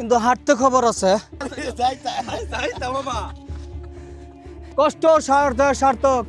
কিন্তু হাঁটতে খবর আছে। কষ্ট সার্থক সার্থক।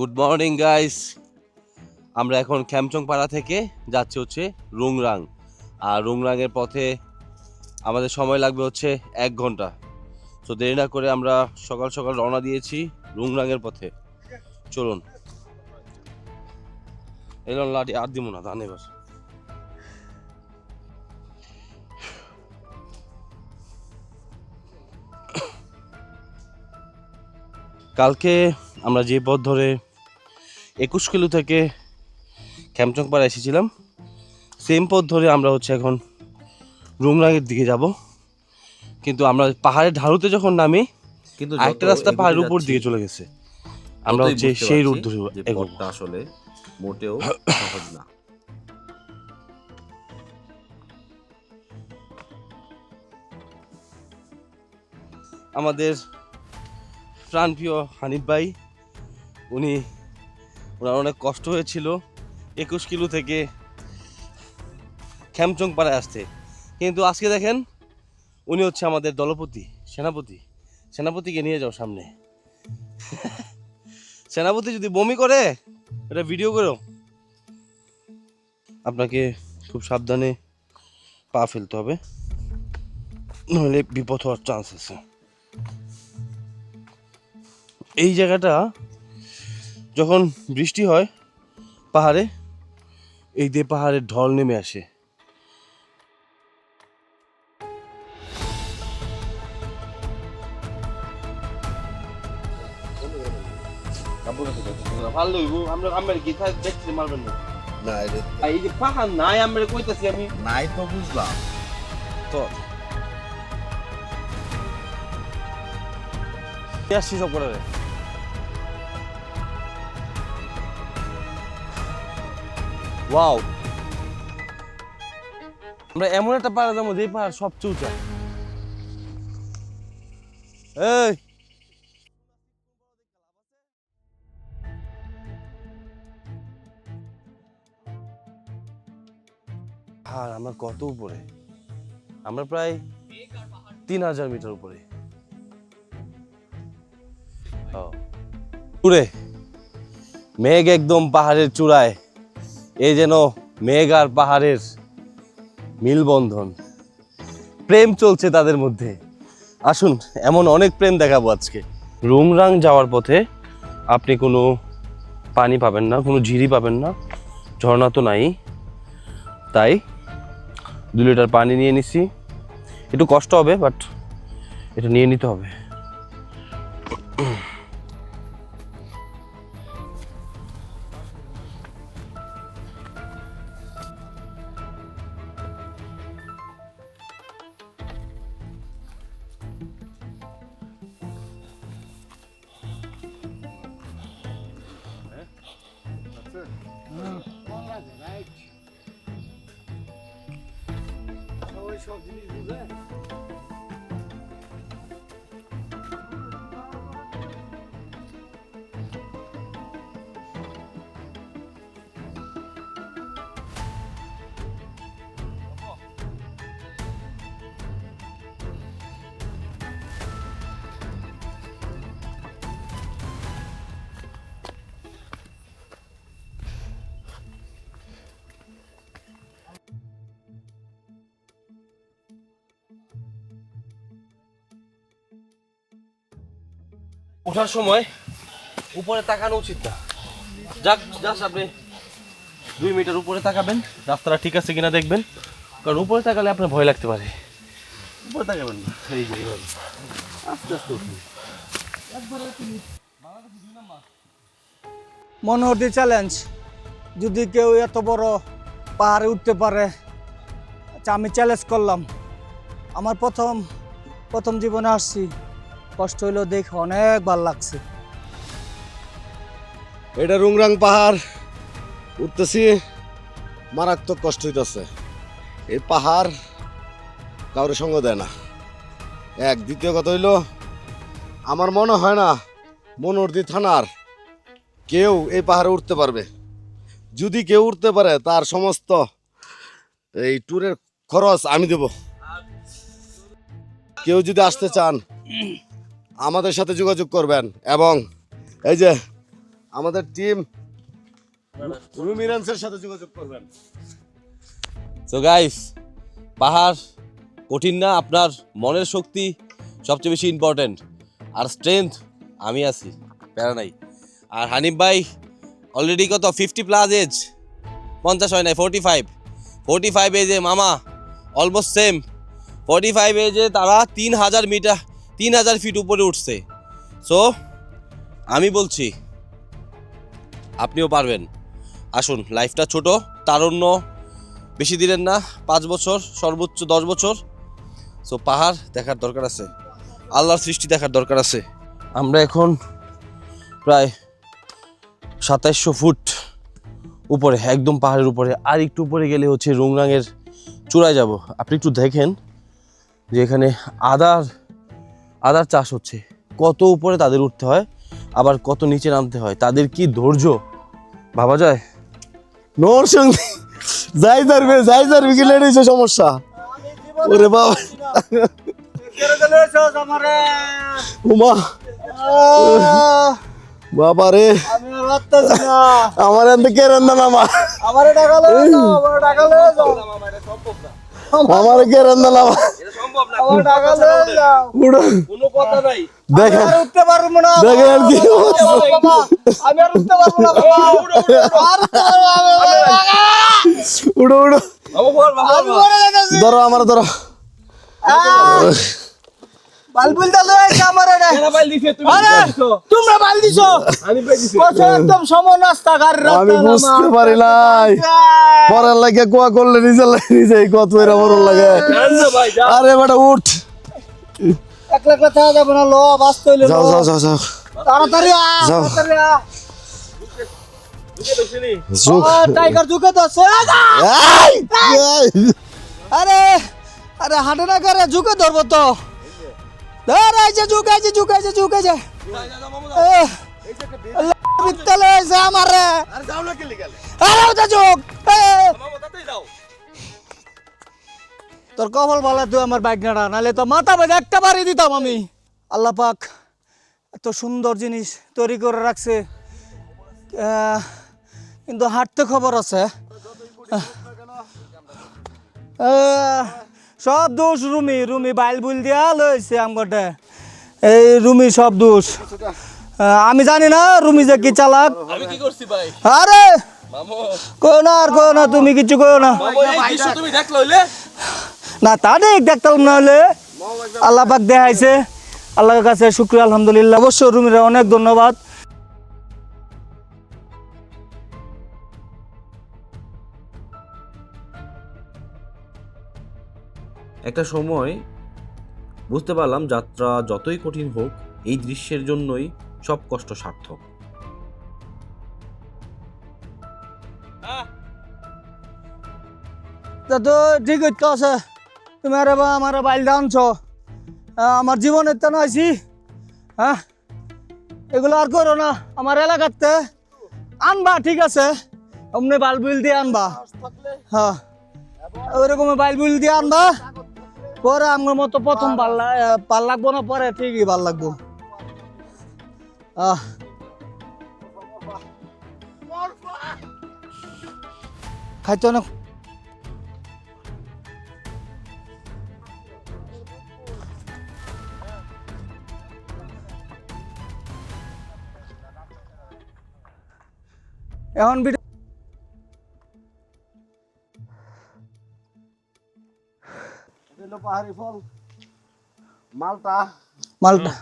গুড মর্নিং গাইস আমরা এখন খ্যামচং পাড়া থেকে যাচ্ছি হচ্ছে রুংরাং আর রুংরাংয়ের পথে আমাদের সময় লাগবে হচ্ছে এক ঘণ্টা। তো দেরি না করে আমরা সকাল সকাল রওনা দিয়েছি রুংরাঙের পথে। চলুন। এলো লাঠি, আর দিব না, ধান এবার। কালকে আমরা যে পথ ধরে একুশ কিলো থেকে খ্যামচং পাড়া এসেছিলাম, সেম পথ ধরে আমরা হচ্ছে এখন রুমরাঙের দিকে যাব। কিন্তু আমরা পাহাড়ের ঢালুতে যখন নামি কিন্তু একটা রাস্তা পাহাড়ের উপর দিকে চলে গেছে। আমরা হচ্ছে সেই রুট ধরে এগোবো। আসলে মোটেও সহজ না। আমাদের প্রাণপ্রিয় হানিফ ভাই উনি ওনার অনেক কষ্ট হয়েছিল। একুশ কিলো থেকে খ্যামচং পাড়ায় আসতে। কিন্তু আজকে দেখেন, উনি হচ্ছে আমাদের দলপতি, সেনাপতি। সেনাপতিকে নিয়ে যাও সামনে। সেনাপতি যদি বমি করে এটা ভিডিও করো। আপনাকে খুব সাবধানে পা ফেলতে হবে। নইলে বিপদ হওয়ার চান্স আছে। এই জায়গাটা যখন বৃষ্টি হয় পাহাড়ে, এই দিয়ে পাহাড়ের ঢল নেমে আসে। ভালো আমরা আমরা কি দেখছি মারবেন না। না এই যে পাহাড় নাই আমরা কইতাছি আমি। নাই তো বুঝলাম। তো। আসছি সব করে ওয়াও। আমরা এমন একটা পাহাড় যাব যে পাহাড় সবচেয়ে উঁচা। এই! আর আমরা কত উপরে? আমরা প্রায় তিন হাজার মিটার উপরে। উপরে মেঘ একদম পাহাড়ের চূড়ায়। এ যেন মেঘ আর পাহাড়ের মিলবন্ধন। প্রেম চলছে তাদের মধ্যে। আসুন, এমন অনেক প্রেম দেখাবো আজকে। রুংরাং যাওয়ার পথে আপনি কোনো পানি পাবেন না, কোনো ঝিরি পাবেন না। ঝর্ণা তো নাই। তাই দু লিটার পানি নিয়ে নিছি একটু কষ্ট হবে বাট এটা নিয়ে নিতে হবে হ্যাঁ, Right. şov dinleyicimize. ওঠার সময় উপরে তাকানো উচিত না। যাক জাস্ট আপনি দুই মিটার উপরে তাকাবেন। রাস্তাটা ঠিক আছে কিনা দেখবেন। কারণ উপরে তাকালে আপনার ভয় লাগতে পারে। উপরে তাকাবেন না। এই যে। আস্তে আস্তে উঠুন। মনোহরদি চ্যালেঞ্জ যদি কেউ এত বড় পাহাড়ে উঠতে পারে আচ্ছা আমি চ্যালেঞ্জ করলাম। আমার প্রথম প্রথম জীবনে আসছি। কষ্ট হইল দেখে অনেক ভালো লাগছে। এটা রুংরাং পাহাড়। উঠতেছি, মারাত্মক কষ্ট হইতেছে। এই পাহাড় কাউরে সঙ্গ দেয় না। এক, দ্বিতীয় কথা হইল, আমার মনে হয় না মনোরদি থানার কেউ এই পাহাড়ে উঠতে পারবে। যদি কেউ উঠতে পারে, তার সমস্ত এই ট্যুরের খরচ আমি দেব। কেউ যদি আসতে চান আমাদের সাথে যোগাযোগ করবেন এবং এই যে আমাদের টিম রুমিরান্সের সাথে যোগাযোগ করবেন। তো গাইস পাহাড় কঠিন না, আপনার মনের শক্তি সবচেয়ে বেশি ইম্পর্টেন্ট আর স্ট্রেংথ আমি আছি, প্যারা নাই। আর হানিফ ভাই অলরেডি কত? ফিফটি প্লাস এজ পঞ্চাশ হয় নাই ফোরটি ফাইভ ফোরটি ফাইভ এজে মামা অলমোস্ট সেম ফোরটি ফাইভ এজে তারা তিন হাজার মিটার তিন হাজার ফিট উপরে উঠছে। সো আমি বলছি, আপনিও পারবেন। আসুন লাইফটা ছোট, তারুণ্য বেশি দিনের না, পাঁচ বছর, সর্বোচ্চ দশ বছর। সো পাহাড় দেখার দরকার আছে, আল্লাহর সৃষ্টি দেখার দরকার আছে। আমরা এখন প্রায় সাতাইশশো ফুট উপরে, একদম পাহাড়ের উপরে। আর একটু উপরে গেলে হচ্ছে রুংরাঙের চূড়ায় যাব। আপনি একটু দেখেন যে এখানে আদার আদার চাষ হচ্ছে। কত উপরে তাদের উঠতে হয় আবার কত নিচে নামতে হয় তাদের কি ধৈর্য? ভাবা যায়? নোর সঙ্গে যাই ধরবে যাই ধরবে কি সমস্যা? ওরে বাবা। উমা। বাবা রে। আমার এত কেরেন না নামা আমার টাকা লয়ে যাও আমার টাকা লয়ে যাও। আমার কোনো কথা দেখেন। উঠতে পারব না। দেখেন কি আমি আর উঠতে না। উড়ো উড়ো। ধরো আমার ধরো! বালবুলটা লয়ে আইছে আমার এনে। আরে, তোমরা বাল দিছো? কত একদম রাস্তা আমি বুঝতে পারি নাই। পরের লাগে কুয়া করলে নিজের লাগে নিজে কত এরা বড় লাগে। আরে বেটা উঠ। একলা একলা থাকা যাবে না লো বাঁচতে হইলে যাও যাও যাও যাও। তাড়াতাড়ি আ তাড়াতাড়ি আ টাইগার ঝুঁকে তো সরে যা। এই, এই। আরে আরে হাঁটে না করে ঝুঁকে ধরবো তো। ধর আইছে ঝুঁকাইছে ঝুঁকাইছে ঝুঁকাইছে বিত্তালে আইছে আমারে আরে ওটা ঝুঁক এ। তোর কপাল বলা তুই আমার বাইক নাড়া নাহলে তো মাথা বেঁধে একটা বাড়ি দিতাম আমি। আল্লাহ পাক এত সুন্দর জিনিস তৈরি করে রাখছে। কিন্তু হাঁটতে খবর আছে। আহ, সব দোষ রুমি রুমি বাইল বুল দিয়া লইছে আমগটে। এই রুমি সব দোষ। আমি জানি না রুমি যে কি চালাক। আমি কি করছি ভাই? আরে! মামু। কো না আর কো না তুমি কিছু কো না। তুমি দেখল হইলে? না তা দেখ দেখতাম না হলে আল্লাহ পাক দেখাইছে। আল্লাহর কাছে শুক্রিয়া আলহামদুলিল্লাহ। অবশ্য রুমির অনেক ধন্যবাদ। একটা সময় বুঝতে পারলাম যাত্রা যতই কঠিন হোক এই দৃশ্যের জন্যই সব কষ্ট সার্থক। তা তো ঠিক হইতে আছে তুমি আরে বা আমার বাইল আনছ। আমার জীবনের তো নয়ছি হ্যাঁ এগুলো আর করো না আমার এলাকাতে আনবা ঠিক আছে? অমনি বাল বিল দিয়ে আনবা। হ্যাঁ। ওইরকম বাইল বিল দিয়ে আনবা। পরে আমার মতো প্রথম পাল্লা ভালো লাগবো না, পরে ঠিকই ভালো লাগবো। আহ। খাইছ না। এখন হলো পাহাড়ি ফল। মালটা। মালটা।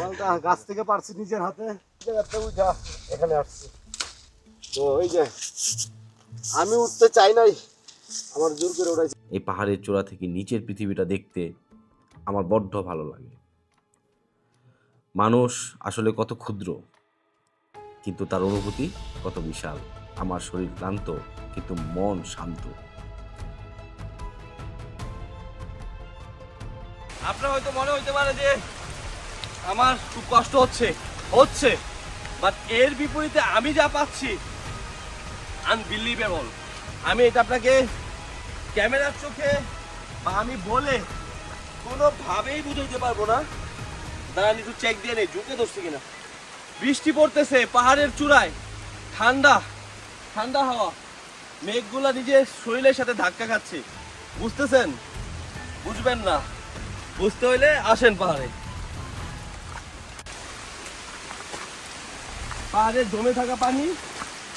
মালটা গাছ থেকে পারছি নিজের হাতে। উঠা এখানে আসছি। তো ওই যে আমি উঠতে চাই নাই। আমার জোর করে উঠাইছে এই পাহাড়ের চূড়া থেকে নিচের পৃথিবীটা দেখতে আমার বড্ড ভালো লাগে। মানুষ আসলে কত ক্ষুদ্র কিন্তু তার অনুভূতি কত বিশাল। আমার শরীর ক্লান্ত কিন্তু মন শান্ত। আপনার হয়তো মনে হইতে পারে যে আমার খুব কষ্ট হচ্ছে হচ্ছে বাট এর বিপরীতে আমি যা পাচ্ছি আনবিলিভেবল আমি এটা আপনাকে ক্যামেরার চোখে বা আমি বলে কোনোভাবেই বুঝাইতে পারব না। দাঁড়ান, একটু চেক দিয়ে নেই, ঝুঁকে ধরছে কিনা। বৃষ্টি পড়তেছে, পাহাড়ের চূড়ায়, ঠান্ডা ঠান্ডা হাওয়া। মেঘগুলা নিজের শরীরের সাথে ধাক্কা খাচ্ছে। বুঝতেছেন? বুঝবেন না। বুঝতে হইলে আসেন পাহাড়ে। পাহাড়ে জমে থাকা পানি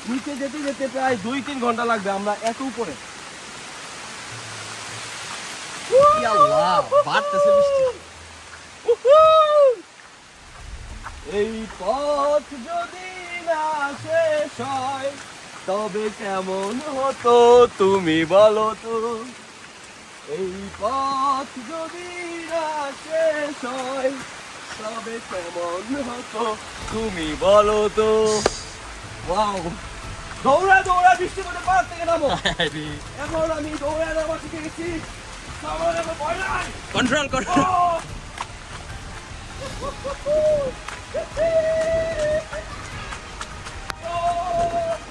নিচে যেতে যেতে প্রায় দুই তিন ঘণ্টা লাগবে আমরা এত উপরে। এই পথ যদি না শেষ হয়, তবে কেমন হতো তুমি বলো তো? এই পথ যদি না শেষ হয় তবে কেমন হতো তুমি বলো তো। ওয়াও দৌড়া দৌড়া বৃষ্টি করে পাহাড় থেকে নামো। এখন আমি দৌড়া নামা শিখে গেছি। আমার এবার ভয়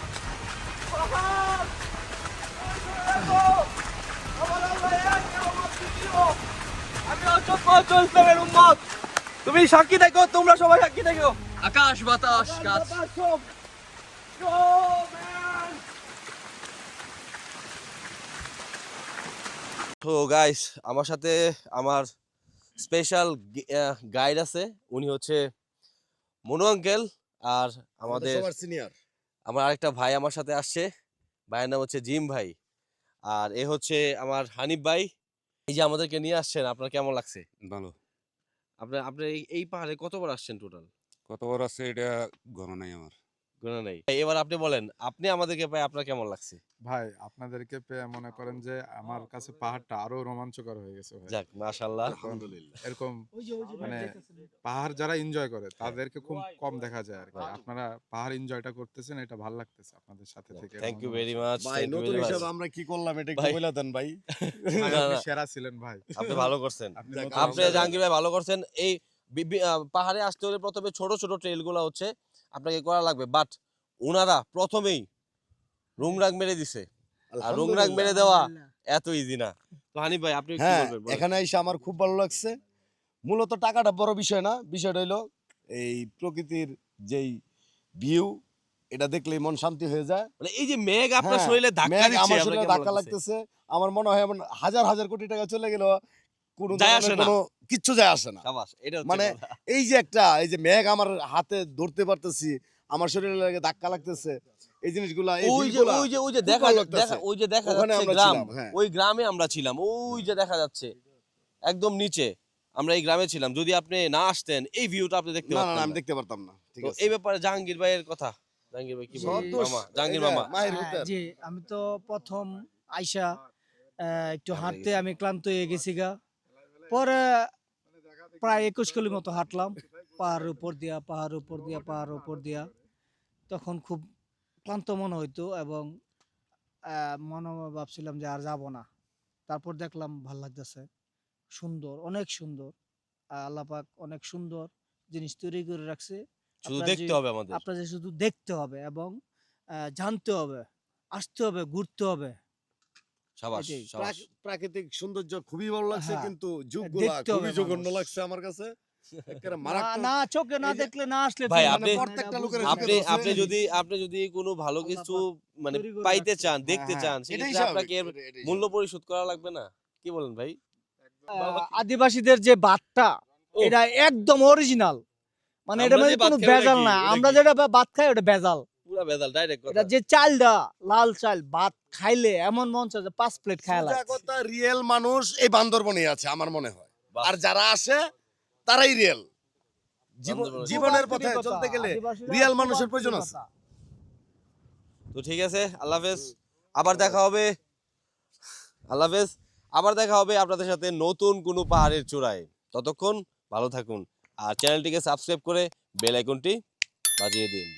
কর Oh! তুমি সাক্ষী দেখো তোমরা সবাই সাক্ষী দেখো। আকাশ বাতাস গাছ। তো গাইস আমার সাথে আমার স্পেশাল গাইড আছে। উনি হচ্ছে মনু আঙ্কেল আর আমাদের সিনিয়র আমার আরেকটা ভাই আমার সাথে আসছে। ভাইয়ের নাম হচ্ছে জিম ভাই। আর এ হচ্ছে আমার হানিফ ভাই। এই যে আমাদেরকে নিয়ে আসছেন আপনার কেমন লাগছে? ভালো। আপনার আপনি এই- এই পাহাড়ে কতবার আসছেন টোটাল কতবার আছে এটা গণনা নাই আমার। নাই। এবার আপনি বলেন আপনি আমাদেরকে পাই আপনার কেমন লাগছে? ভাই আপনাদেরকে পেয়ে মনে করেন যে আমার কাছে পাহাড়টা আরও রোমাঞ্চকর হয়ে গেছে ভাই। যাক মাশাল্লাহ আলহামদুলিল্লাহ। এরকম মানে পাহাড় যারা এনজয় করে তাদেরকে খুব কম দেখা যায় আর কি। আপনারা পাহাড় এনজয়টা করতেছেন এটা ভালো লাগতেছে আপনাদের সাথে থেকে। থ্যাংক ইউ ভেরি মাচ ভাই নতুন হিসাবে আমরা কি করলাম এটা একটু। বলে দেন ভাই। সেরা ছিলেন ভাই। আপনি ভালো করছেন। আপনি জাহাঙ্গীর ভাই ভালো করছেন। এই পাহাড়ে আসতে হলে প্রথমে ছোট ছোট ট্রেলগুলা হচ্ছে আপনাকে করা লাগবে। বাট ওনারা প্রথমেই রুমরাং মেরে দিছে। আর রুমরাং মেরে দেওয়া এত ইজি না। তো হানিফ ভাই আপনি কি হ্যাঁ বলবেন এখানে এসে আমার খুব ভালো লাগছে। মূলত টাকাটা বড় বিষয় না বিষয়টা হলো এই প্রকৃতির যেই ভিউ এটা দেখলেই মন শান্তি হয়ে যায়। মানে এই যে মেঘ আপনার হ্যাঁ, শরীরে ধাক্কা দিচ্ছে আমার শরীরে ধাক্কা লাগতেছে? আমার মনে হয় এমন হাজার হাজার কোটি টাকা চলে গেল কোনো যায় আসে না। কোনো কিচ্ছু যায় আসে না। সাবাস এটা হচ্ছে মানে এই যে একটা এই যে মেঘ আমার হাতে ধরতে পারতেছি আমার শরীরে লাগে ধাক্কা লাগতেছে এই জিনিসগুলা ওই যে ওই যে ওই যে দেখা দেখা ওই যে দেখা যাচ্ছে গ্রাম হ্যাঁ। ওই গ্রামে আমরা ছিলাম ওই যে দেখা যাচ্ছে। একদম নিচে আমরা এই গ্রামে ছিলাম। যদি আপনি না আসতেন এই ভিউটা আপনি দেখতে না না আমি দেখতে পারতাম না ঠিক আছে। এই ব্যাপারে জাহাঙ্গীর ভাইয়ের কথা। জাহাঙ্গীর ভাই কি জি। মামা জাহাঙ্গীর মামা। মাহির হ্যাঁ। জি আমি তো প্রথম আহ, একটু হাঁটতে আমি ক্লান্ত হয়ে গেছি গা। পরে প্রায় একুশ কিলো মতো হাঁটলাম পাহাড়ের উপর দিয়া পাহাড়ের উপর দিয়া পাহাড়ের উপর দিয়া। তখন খুব ক্লান্ত মনে হইতো এবং মনে ভাবছিলাম যে আর যাব না। তারপর দেখলাম ভালো লাগতেছে। সুন্দর অনেক সুন্দর। আল্লাহ অনেক সুন্দর জিনিস তৈরি করে রাখছে। শুধু দেখতে যে- হবে আমাদের। আপনাদের শুধু দেখতে হবে এবং আহ, জানতে হবে আসতে হবে ঘুরতে হবে। প্রাকৃতিক সৌন্দর্য খুবই ভালো লাগছে হ্যাঁ, কিন্তু যুগগুলা খুবই জঘন্য লাগছে আমার কাছে। না চোখে না দেখলে না আসলে ভাই, আপনি- মানে প্রত্যেকটা লোকের বুঝতে আপনি আপনি যদি আপনি যদি কোনো ভালো কিছু মানে পাইতে চান দেখতে হ্যাঁ, চান সেক্ষেত্রে আপনাকে মূল্য পরিশোধ করা লাগবে না? কি বলেন ভাই? আদিবাসীদের যে ভাতটা ও। এটা একদম অরিজিনাল মানে এটা মধ্যে কোনো ভেজাল না। আমরা যেটা ভাত খাই ওটা ভেজাল। পুরা বেদাল ডাইরেক্ট এটা যে চালটা লাল চাল ভাত খাইলে এমন মন চায় যে পাঁচ প্লেট খায় কথা রিয়েল মানুষ এই বান্দরবনে আছে আমার মনে হয়। আর যারা আসে তারাই রিয়েল জীবনের পথে চলতে গেলে রিয়েল মানুষের প্রয়োজন আছে। তো ঠিক আছে আল্লাহ হাফেজ। আবার দেখা হবে। আল্লাহ হাফেজ। আবার দেখা হবে আপনাদের সাথে নতুন কোনো পাহাড়ের চূড়ায়। ততক্ষণ ভালো থাকুন। আর চ্যানেলটিকে সাবস্ক্রাইব করে বেল আইকনটি বাজিয়ে দিন।